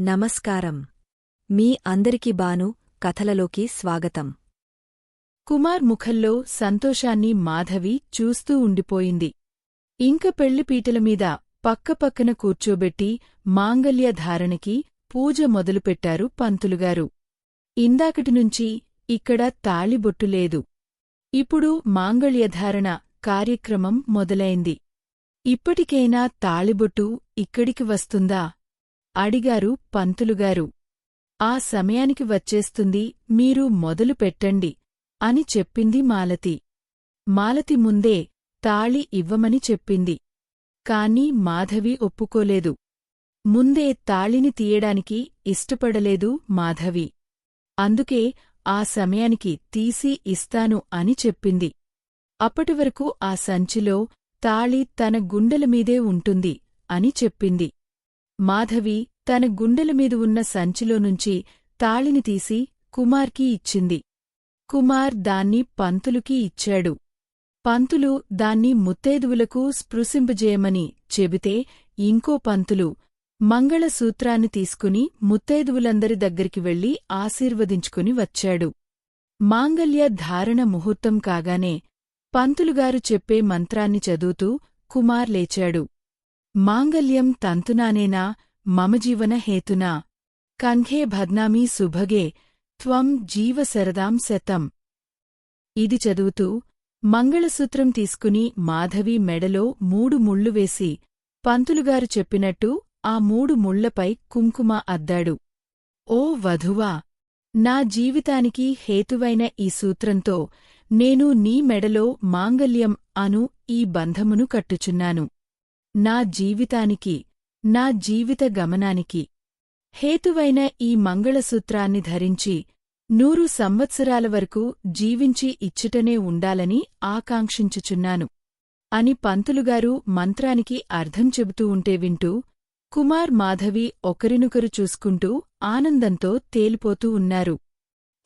నమస్కారం. మీ అందరికి బాను కథలలోకి స్వాగతం. కుమార్ ముఖంలో సంతోషాన్ని మాధవి చూస్తూ ఉండిపోయింది. ఇంక పెళ్ళిపీటలమీద పక్కపక్కన కూర్చోబెట్టి మాంగల్యధారణకి పూజ మొదలుపెట్టారు పంతులుగారు. ఇందాకటినుంచి ఇక్కడ తాళిబొట్టు లేదు. ఇప్పుడు మాంగళ్యధారణ కార్యక్రమం మొదలైంది. ఇప్పటికైనా తాళిబొట్టు ఇక్కడికి వస్తుందా? అడిగారు పంతులుగారు. ఆ సమయానికి వచ్చేస్తుంది మీరు మొదలు పెట్టండి అని చెప్పింది మాలతి. మాలతి ముందే తాళి ఇవ్వమని చెప్పింది. కాని మాధవి ఒప్పుకోలేదు. ముందే తాళిని తీయడానికి ఇష్టపడలేదు మాధవి. అందుకే ఆ సమయానికి తీసి ఇస్తాను అని చెప్పింది. అప్పటివరకు ఆ సంచిలో తాళి తన గుండెలమీదే ఉంటుంది అని చెప్పింది. మాధవి తన గుండెలమీద ఉన్న సంచిలోనుంచి తాళిని తీసి కుమార్కి ఇచ్చింది. కుమార్ దాన్ని పంతులుకి ఇచ్చాడు. పంతులు దాన్ని ముత్తేదువులకు స్పృశింపజేయమని చెబితే ఇంకో పంతులు మంగళసూత్రాన్ని తీసుకుని ముత్తైదువులందరి దగ్గరికి వెళ్ళి ఆశీర్వదించుకుని వచ్చాడు. మాంగల్య ధారణ ముహూర్తం కాగానే పంతులుగారు చెప్పే మంత్రాన్ని చదువుతూ కుమార్ లేచాడు. మాంగల్యం తంతునానేనా మమ జీవన హేతునా? కంఘే భద్నామీ సుభగే త్వం జీవసరదాం శతం. ఇది చదువుతూ మంగళసూత్రం తీసుకుని మాధవి మెడలో మూడు ముళ్ళు వేసి పంతులుగారు చెప్పినట్టు ఆ మూడు ముళ్ళపై కుంకుమ అద్దాడు. ఓ వధువా! నా జీవితానికి హేతువైన ఈ సూత్రంతో నేను నీ మెడలో మాంగల్యం అను ఈ బంధమును కట్టుచున్నాను. నా జీవితానికి నా జీవిత గమనానికి. హేతువైన ఈ మంగళసూత్రాన్ని ధరించి నూరు సంవత్సరాల వరకు జీవించి ఇచ్చటనే ఉండాలని ఆకాంక్షించుచున్నాను. అని పంతులుగారు మంత్రానికి అర్థం చెబుతూ ఉంటే వింటూ కుమార్ మాధవి ఒకరినొకరు చూసుకుంటూ ఆనందంతో తేలిపోతూ ఉన్నారు.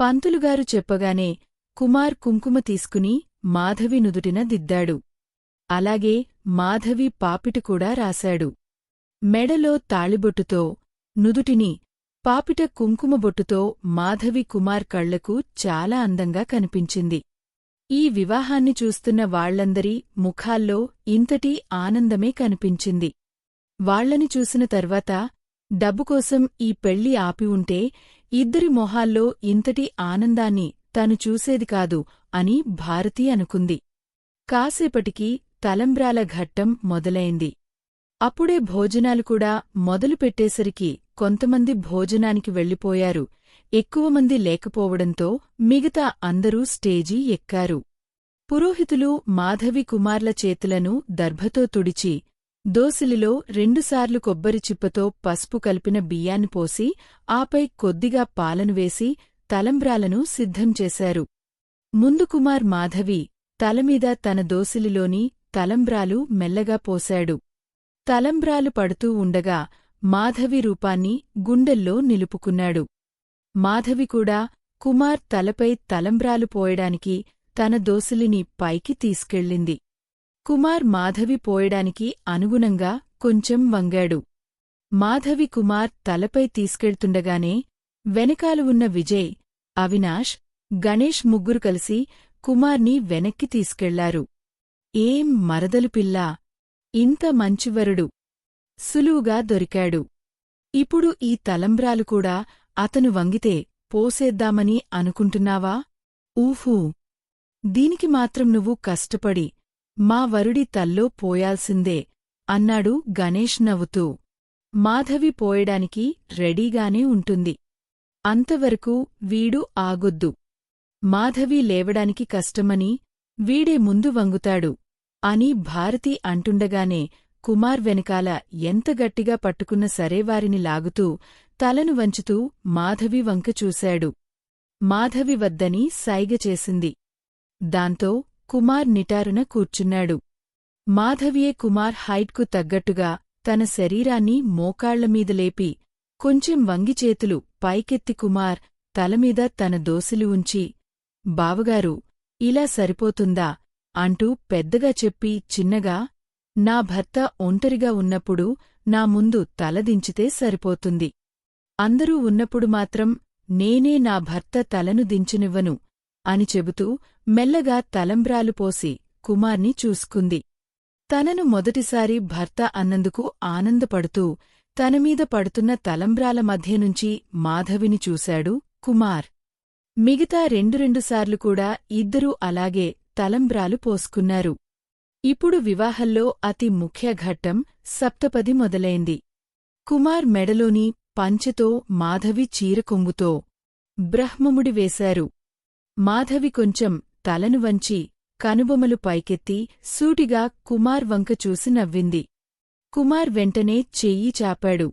పంతులుగారు చెప్పగానే కుమార్ కుంకుమ తీసుకుని మాధవి నుదుటిన దిద్దాడు. అలాగే మాధవి పాపిట కూడా రాశాడు. మెడలో తాళిబొట్టుతో నుదుటిని పాపిట కుంకుమబొట్టుతో మాధవి కుమార్ కళ్ళకు చాలా అందంగా కనిపించింది. ఈ వివాహాన్ని చూస్తున్న వాళ్ళందరి ముఖాల్లో ఇంతటి ఆనందమే కనిపించింది. వాళ్ళని చూసిన తర్వాత డబ్బుకోసం ఈ పెళ్ళి ఆపి ఉంటే ఇద్దరి మొహాల్లో ఇంతటి ఆనందాన్ని తను చూసేది కాదు అని భారతి అనుకుంది. కాసేపటికి తలంబ్రాల ఘట్టం మొదలైంది. అప్పుడే భోజనాలు కూడా మొదలుపెట్టేసరికి కొంతమంది భోజనానికి వెళ్ళిపోయారు. ఎక్కువమంది లేకపోవడంతో మిగతా అందరూ స్టేజీ ఎక్కారు. పురోహితులు మాధవి కుమార్ల చేతులను దర్భతో తుడిచి దోసిలిలో రెండుసార్లు కొబ్బరి చిప్పతో పసుపు కలిపిన బియ్యాన్ని పోసి ఆపై కొద్దిగా పాలను వేసి తలంబ్రాలను సిద్ధం చేశారు. ముందు కుమార్ మాధవి తలమీద తన దోసిలిలోని తలంబ్రాలు మెల్లగా పోశాడు. తలంబ్రాలు పడుతూ ఉండగా మాధవి రూపాన్ని గుండెల్లో నిలుపుకున్నాడు. మాధవి కూడా కుమార్ తలపై తలంబ్రాలు పోయడానికి తన దోసిలిని పైకి తీసుకెళ్ళింది. కుమార్ మాధవి పోయడానికి అనుగుణంగా కొంచెం వంగాడు. మాధవి కుమార్ తలపై తీసుకెళ్తుండగానే వెనకాల ఉన్న విజయ్ అవినాష్ గణేష్ ముగ్గురు కలిసి కుమార్ని వెనక్కి తీసుకెళ్ళారు. ఏం మరదలు పిల్లా ఇంత మంచివరుడు సులువుగా దొరికాడు. ఇప్పుడు ఈ తలంబ్రాలు కూడా అతను వంగితే పోసేద్దామని అనుకుంటున్నావా? ఊహూ. దీనికి మాత్రం నువ్వు కష్టపడి మా వరుడి తల్లో పోయాల్సిందే అన్నాడు గణేష్ నవ్వుతూ. మాధవి పోయడానికి రెడీగానే ఉంటుంది. అంతవరకు వీడు ఆగొద్దు. మాధవి లేవడానికి కష్టమని వీడే ముందు వంగుతాడు అని భారతి అంటుండగానే కుమార్ వెనకాల ఎంత గట్టిగా పట్టుకున్న సరేవారిని లాగుతూ తలను వంచుతూ మాధవి వంక చూశాడు. మాధవి వద్దని సైగ చేసింది. దాంతో కుమార్ నిటారున కూర్చున్నాడు. మాధవియే కుమార్ హైట్కు తగ్గట్టుగా తన శరీరాన్ని మోకాళ్ళమీద లేపి కొంచెం వంగిచేతులు పైకెత్తి కుమార్ తలమీద తన దోసిలి ఉంచి బావగారు ఇలా సరిపోతుందా అంటూ పెద్దగా చెప్పి చిన్నగా నా భర్త ఒంటరిగా ఉన్నప్పుడు నా ముందు తలదించితే సరిపోతుంది. అందరూ ఉన్నప్పుడు మాత్రం నేనే నా భర్త తలను దించనివ్వను అని చెబుతూ మెల్లగా తలంబ్రాలు పోసి కుమార్ని చూసుకుంది. తనను మొదటిసారి భర్త అన్నందుకు ఆనందపడుతూ తనమీద పడుతున్న తలంబ్రాల మధ్యనుంచి మాధవిని చూశాడు కుమార్. మిగతా రెండు రెండుసార్లు కూడా ఇద్దరూ అలాగే తలంబ్రాలు పోసుకున్నారు. ఇప్పుడు వివాహంలో అతి ముఖ్య ఘట్టం సప్తపది మొదలైంది. కుమార్ మెడలోని పంచెతో మాధవి చీరకొంగుతో బ్రహ్మముడి వేశారు. మాధవి కొంచెం తలను వంచి కనుబొమలు పైకెత్తి సూటిగా కుమార్ వంక చూసి నవ్వింది. కుమార్ వెంటనే చెయ్యి చాపాడు.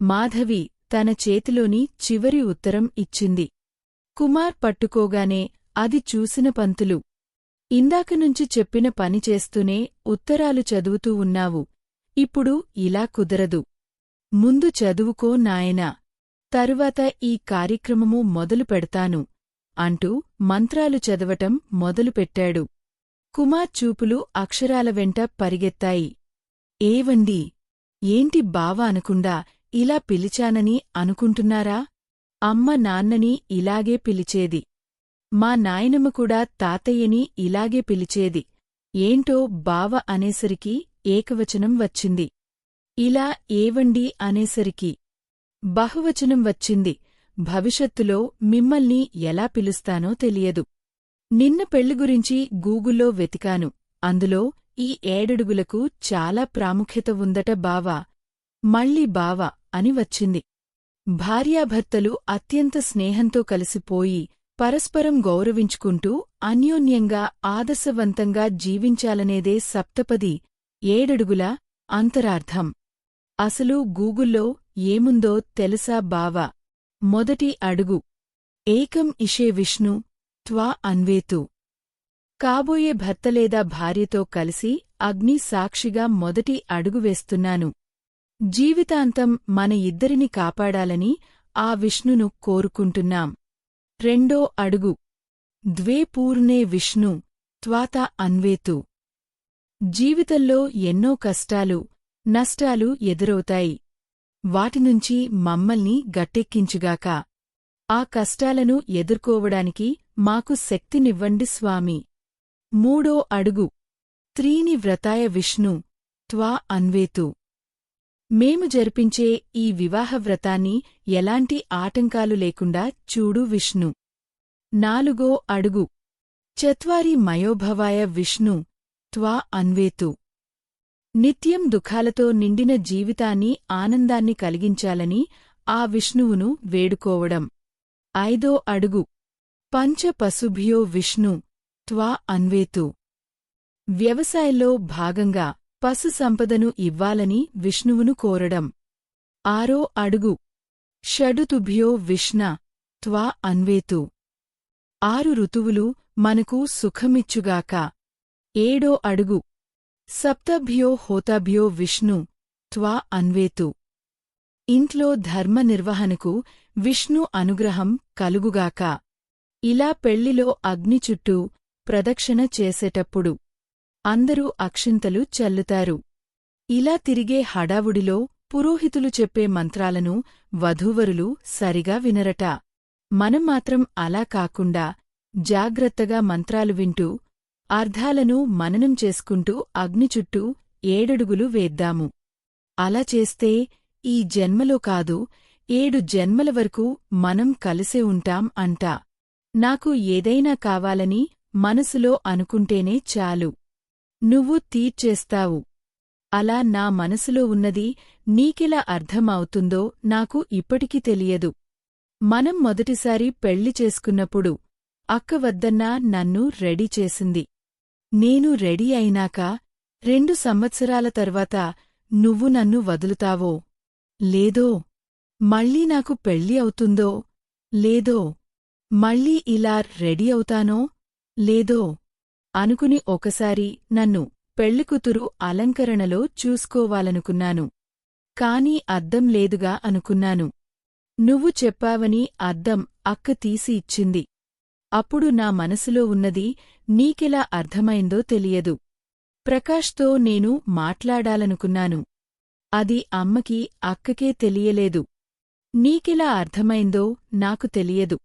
మాధవి తన చేతిలోని చివరి ఉత్తరం ఇచ్చింది. కుమార్ పట్టుకోగానే అది చూసిన పంతులు ఇందాకనుంచి చెప్పిన పని చేస్తూనే ఉత్తరాలు చదువుతూ ఉన్నావు. ఇప్పుడు ఇలా కుదరదు. ముందు చదువుకో నాయనా. తరువాత ఈ కార్యక్రమము మొదలు పెడతాను అంటూ మంత్రాలు చదవటం మొదలుపెట్టాడు. కుమార్ చూపులు అక్షరాల వెంట పరిగెత్తాయి. ఏవండి? ఏంటి బావ అనుకుండా ఇలా పిలిచానని అనుకుంటున్నారా? అమ్మ నాన్నని ఇలాగే పిలిచేది. మా నాయనమ్మ కూడా తాతయ్యని ఇలాగే పిలిచేది. ఏంటో బావ అనేసరికి ఏకవచనం వచ్చింది. ఇలా ఏవండి అనేసరికి బహువచనం వచ్చింది. భవిష్యత్తులో మిమ్మల్ని ఎలా పిలుస్తానో తెలియదు. నిన్న పెళ్ళి గురించి గూగుల్లో వెతికాను. అందులో ఈ ఏడడుగులకు చాలా ప్రాముఖ్యత ఉందట బావా. మళ్ళీ బావ అని వచ్చింది. భార్యాభర్తలు అత్యంత స్నేహంతో కలిసిపోయి పరస్పరం గౌరవించుకుంటూ అన్యోన్యంగా ఆదర్శవంతంగా జీవించాలనేదే సప్తపది ఏడడుగుల అంతరార్థం. అసలు గూగుల్లో ఏముందో తెలుసా బావా? మొదటి అడుగు. ఏకం ఇషే విష్ణు త్వా అన్వేతు. కాబోయే భర్త లేదా భార్యతో కలిసి అగ్ని సాక్షిగా మొదటి అడుగు వేస్తున్నాను. జీవితాంతం మన ఇద్దరిని కాపాడాలని ఆ విష్ణును కోరుకుంటున్నాం. రెండో అడుగు. ద్వే పూర్ణే విష్ణు త్వాత అన్వేతు. జీవితంలో ఎన్నో కష్టాలు నష్టాలు ఎదురవుతాయి. వాటినుంచి మమ్మల్ని గట్టెక్కించుగాక. ఆ కష్టాలను ఎదుర్కోవడానికి మాకు శక్తినివ్వండి స్వామి. మూడో అడుగు. త్రీని వ్రతాయ విష్ణు త్వా అన్వేతు. మేము జరిపించే ఈ వివాహ వ్రతాన్ని ఎలాంటి ఆటంకాలు లేకుండా చూడు విష్ణు. నాలుగో అడుగు. చత్వారి మయోభవాయ విష్ణు త్వా అన్వేతు. నిత్యం దుఃఖాలతో నిండిన జీవితాన్ని ఆనందాన్ని కలిగించాలని ఆ విష్ణువును వేడుకోవడం. ఐదో అడుగు. పంచ పశుభ్యో విష్ణు త్వా అన్వేతు. వ్యవసాయంలో భాగంగా పశు సంపదను ఇవ్వాలని విష్ణువును కోరడం. ఆరో అడుగు. షడుతుభ్యో విష్ణ త్వా అన్వేతు. ఆరు ఋతువులు మనకు సుఖమిచ్చుగాక. ఏడో అడుగు. సప్తభ్యో హోతాభ్యో విష్ణు త్వా అన్వేతు. ఇంట్లో ధర్మ నిర్వహణకు విష్ణు అనుగ్రహం కలుగుగాక. ఇలా పెళ్ళిలో అగ్ని చుట్టూ ప్రదక్షిణ చేసేటప్పుడు అందరూ అక్షింతలు చల్లుతారు. ఇలా తిరిగే హడావుడిలో పురోహితులు చెప్పే మంత్రాలను వధూవరులు సరిగా వినరట. మనం మాత్రం అలా కాకుండా జాగ్రత్తగా మంత్రాలు వింటూ అర్థాలను మననం చేసుకుంటూ అగ్ని చుట్టూ ఏడడుగులు వేద్దాము. అలా చేస్తే ఈ జన్మలో కాదు ఏడు జన్మల వరకు మనం కలిసే ఉంటాం అంటా. నాకు ఏదైనా కావాలని మనసులో అనుకుంటేనే చాలు. నువ్వు తీర్చేస్తావు. అలా నా మనసులో ఉన్నది నీకెలా అర్థమవుతుందో నాకు ఇప్పటికీ తెలియదు. మనం మొదటిసారి పెళ్ళి చేసుకున్నప్పుడు అక్క వద్దన్నా నన్ను రెడీ చేసింది. నేను రెడీ అయినాక రెండు సంవత్సరాల తర్వాత నువ్వు నన్ను వదులుతావో? లేదో? మళ్ళీ నాకు పెళ్ళి అవుతుందో? లేదో? మళ్ళీ ఇలా రెడీ అవుతానో? లేదో? అనుకుని ఒకసారి నన్ను పెళ్ళికూతురు అలంకరణలో చూసుకోవాలనుకున్నాను. కాని అద్దం లేదుగా అనుకున్నాను. నువ్వు చెప్పావని అద్దం అక్క తీసి ఇచ్చింది. అప్పుడు నా మనసులో ఉన్నది నీకెలా అర్థమైందో తెలియదు. ప్రకాష్తో నేను మాట్లాడాలనుకున్నాను. అది అమ్మకి అక్కకే తెలియలేదు. నీకెలా అర్థమైందో నాకు తెలియదు.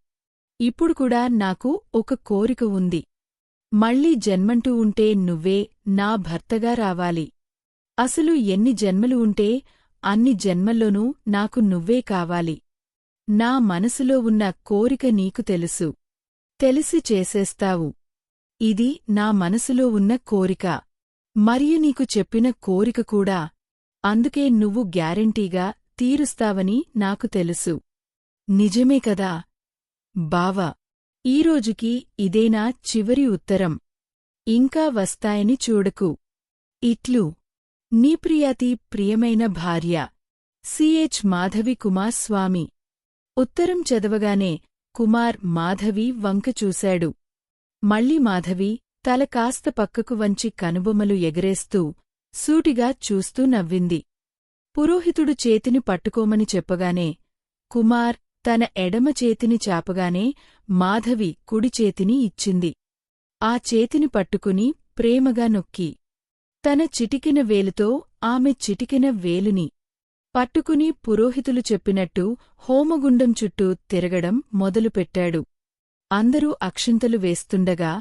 ఇప్పుడు కూడా నాకు ఒక కోరిక ఉంది. మళ్ళీ జన్మంటూ ఉంటే నువ్వే నా భర్తగా రావాలి. అసలు ఎన్ని జన్మలు ఉంటే అన్ని జన్మల్లోనూ నాకు నువ్వే కావాలి. నా మనసులో ఉన్న కోరిక నీకు తెలుసు. తెలిసి చేసేస్తావు. ఇది నా మనసులో ఉన్న కోరిక. మరియు నీకు చెప్పిన కోరిక కూడా. అందుకే నువ్వు గ్యారెంటీగా తీరుస్తావని నాకు తెలుసు. నిజమే కదా? బావా ఈరోజుకి ఇదేనా చివరి ఉత్తరం. ఇంకా వస్తాయని చూడకు. ఇట్లు. నీ ప్రియాతి ప్రియమైన భార్య. సిహెచ్ మాధవి కుమార్ స్వామి. ఉత్తరం చదవగానే కుమార్ మాధవి వంక చూశాడు. మళ్ళీ మాధవి తల కాస్త పక్కకు వంచి కనుబొమ్మలు ఎగరేస్తూ సూటిగా చూస్తూ నవ్వింది. పురోహితుడు చేతిని పట్టుకోమని చెప్పగానే కుమార్ తన ఎడమ చేతిని చాపగానే మాధవి కుడి చేతిని ఇచ్చింది. ఆ చేతిని పట్టుకుని ప్రేమగా నొక్కి తన చిటికిన వేలుతో ఆమె చిటికిన వేలుని పట్టుకుని పురోహితులు చెప్పినట్టు హోమగుండం చుట్టూ తిరగడం మొదలుపెట్టాడు. అందరూ అక్షింతలు వేస్తుండగా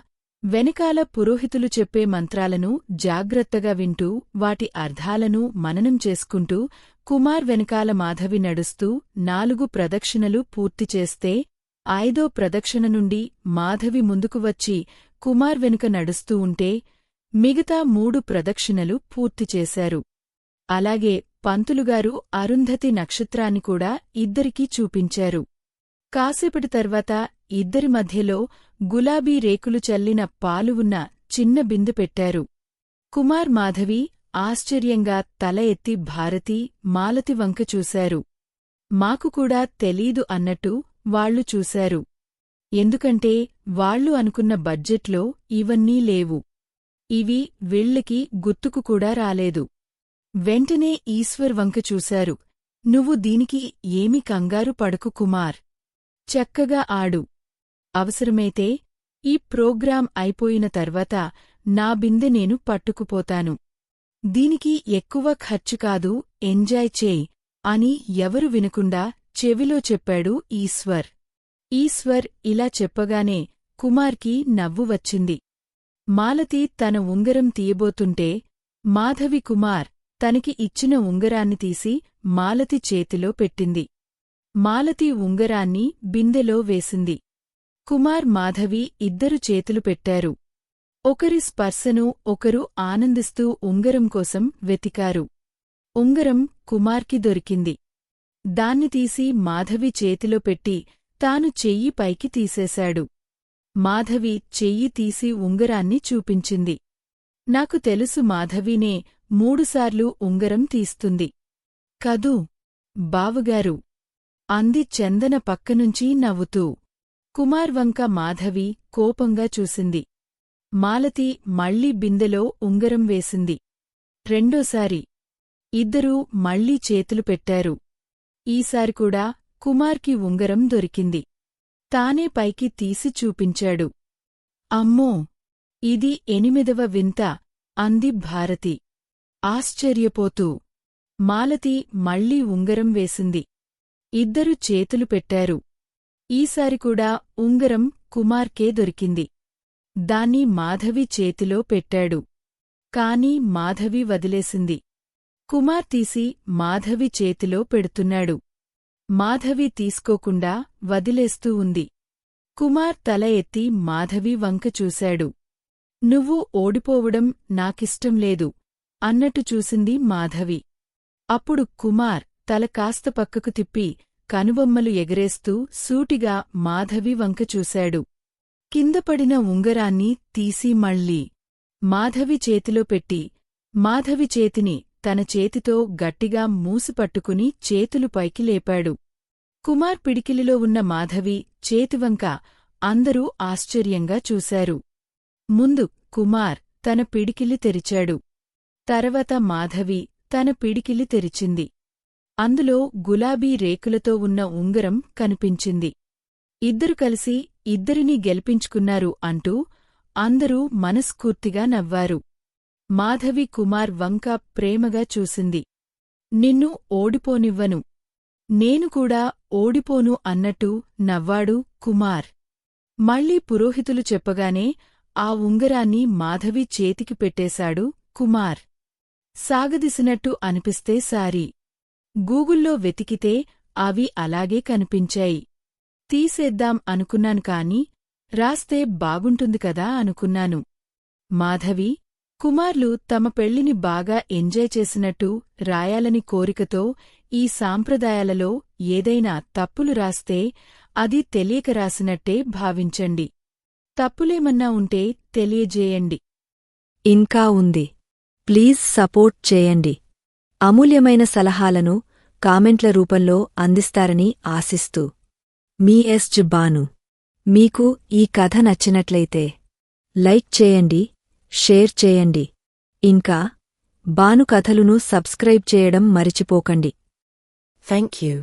వెనకాల పురోహితులు చెప్పే మంత్రాలను జాగ్రత్తగా వింటూ వాటి అర్థాలను మననం చేసుకుంటూ కుమార్ వెనకాల మాధవి నడుస్తూ నాలుగు ప్రదక్షిణలు పూర్తిచేస్తే ఐదో ప్రదక్షిణ నుండి మాధవి ముందుకు వచ్చి కుమార్ వెనుక నడుస్తూ ఉంటే మిగతా మూడు ప్రదక్షిణలు పూర్తిచేశారు అలాగే పంతులుగారు అరుంధతి నక్షత్రాన్ని కూడా ఇద్దరికీ చూపించారు. కాసేపటి తర్వాత ఇద్దరి మధ్యలో గులాబీ రేకులు చల్లిన పాలు ఉన్న చిన్న బిందు పెట్టారు. కుమార్ మాధవి ఆశ్చర్యంగా తల ఎత్తి భారతి మాలతి వంక చూశారు. మాకు కూడా తెలీదు అన్నట్టు వాళ్ళు చూశారు. ఎందుకంటే వాళ్ళు అనుకున్న బడ్జెట్లో ఇవన్నీ లేవు. ఇవి వీళ్ళకి గుర్తుకు కూడా రాలేదు. వెంటనే ఈశ్వర్ వంక చూశారు. నువ్వు దీనికి ఏమి కంగారు పడకు కుమార్. చక్కగా ఆడు. అవసరమైతే ఈ ప్రోగ్రాం అయిపోయిన తర్వాత నా బిందె నేను పట్టుకుపోతాను. దీనికి ఎక్కువ ఖర్చు కాదు ఎంజాయ్ చేయ్ అని ఎవరు వినకుండా చెవిలో చెప్పాడు ఈశ్వర్. ఈశ్వర్ ఇలా చెప్పగానే కుమార్కి నవ్వు వచ్చింది. మాలతి తన ఉంగరం తీయబోతుంటే మాధవి కుమార్ తనకి ఇచ్చిన ఉంగరాన్ని తీసి మాలతి చేతిలో పెట్టింది. మాలతి ఉంగరాన్ని బిందెలో వేసింది. కుమార్ మాధవి ఇద్దరు చేతులు పెట్టారు. ఒకరి స్పర్శను ఒకరు ఆనందిస్తూ ఉంగరం కోసం వెతికారు. ఉంగరం కుమార్కి దొరికింది. దాన్ని తీసి మాధవి చేతిలో పెట్టి తాను చెయ్యి పైకి తీసేశాడు. మాధవి చెయ్యి తీసి ఉంగరాన్ని చూపించింది. నాకు తెలుసు మాధవీనే మూడుసార్లు ఉంగరం తీస్తుంది. కదూ బావుగారు! అంది చందన పక్కనుంచి నవ్వుతూ. కుమార్వంక మాధవి కోపంగా చూసింది. మాలతి మళ్ళీ బిందెలో ఉంగరం వేసింది. రెండోసారి ఇద్దరూ మళ్ళీ చేతులు పెట్టారు. ఈసారి కూడా కుమార్కి ఉంగరం దొరికింది. తానే పైకి తీసి చూపించాడు. అమ్మో! ఇది ఎనిమిదవ వింత! అంది భారతి. ఆశ్చర్యపోతూ. మాలతి మళ్ళీ ఉంగరం వేసింది. ఇద్దరు చేతులు పెట్టారు. ఈసారి కూడా ఉంగరం కుమార్కే దొరికింది. దాన్ని మాధవి చేతిలో పెట్టాడు. కాని మాధవి వదిలేసింది. కుమార్ తీసి మాధవి చేతిలో పెడుతున్నాడు. మాధవి తీసుకోకుండా వదిలేస్తూ ఉంది. కుమార్ తల ఎత్తి మాధవి వంక చూశాడు. నువ్వు ఓడిపోవడం నాకిష్టం లేదు అన్నట్టు చూసింది మాధవి. అప్పుడు కుమార్ తల కాస్త పక్కకు తిప్పి కనుబొమ్మలు ఎగరేస్తూ సూటిగా మాధవి వంక చూశాడు. కిందపడిన ఉంగరాన్ని తీసి మళ్ళీ మాధవి చేతిలో పెట్టి మాధవి చేతిని తన చేతితో గట్టిగా మూసిపట్టుకుని చేతులు పైకి లేపాడు. కుమార్ పిడికిలిలో ఉన్న మాధవి చేతివంక అందరూ ఆశ్చర్యంగా చూశారు. ముందు కుమార్ తన పిడికిలి తెరిచాడు. తర్వాత మాధవి తన పిడికిలి తెరిచింది. అందులో గులాబీ రేకులతో ఉన్న ఉంగరం కనిపించింది. ఇద్దరు కలిసి ఇద్దరినీ గెలిపించుకున్నారు అంటూ అందరూ మనస్ఫూర్తిగా నవ్వారు. మాధవి కుమార్ వంక ప్రేమగా చూసింది. నిన్ను ఓడిపోనివ్వను. నేను కూడా ఓడిపోను అన్నట్టు నవ్వాడు కుమార్. మళ్ళీ పురోహితులు చెప్పగానే ఆ ఉంగరాన్ని మాధవి చేతికి పెట్టేశాడు కుమార్. సాగదిసినట్టు అనిపిస్తే సారీ. గూగుల్లో వెతికితే అవి అలాగే కనిపించాయి. తీసేద్దాం అనుకున్నాను కాని రాస్తే బాగుంటుంది కదా అనుకున్నాను. మాధవి కుమార్లు తమ పెళ్ళిని బాగా ఎంజాయ్ చేసినట్టు రాయాలని కోరికతో ఈ సాంప్రదాయాలలో ఏదైనా తప్పులు రాస్తే అది తెలియక రాసినట్టే భావించండి. తప్పులేమన్నా ఉంటే తెలియజేయండి. ఇంకా ఉంది. ప్లీజ్ సపోర్ట్ చేయండి. అమూల్యమైన సలహాలను కామెంట్ల రూపంలో అందిస్తారని ఆశిస్తూ. మీ ఎస్ బాను మీకు ఈ కథ నచ్చినట్లయితే లైక్ చేయండి షేర్ చేయండి. ఇంకా బాను కథలును సబ్స్క్రైబ్ చేయడం మరిచిపోకండి. Thank you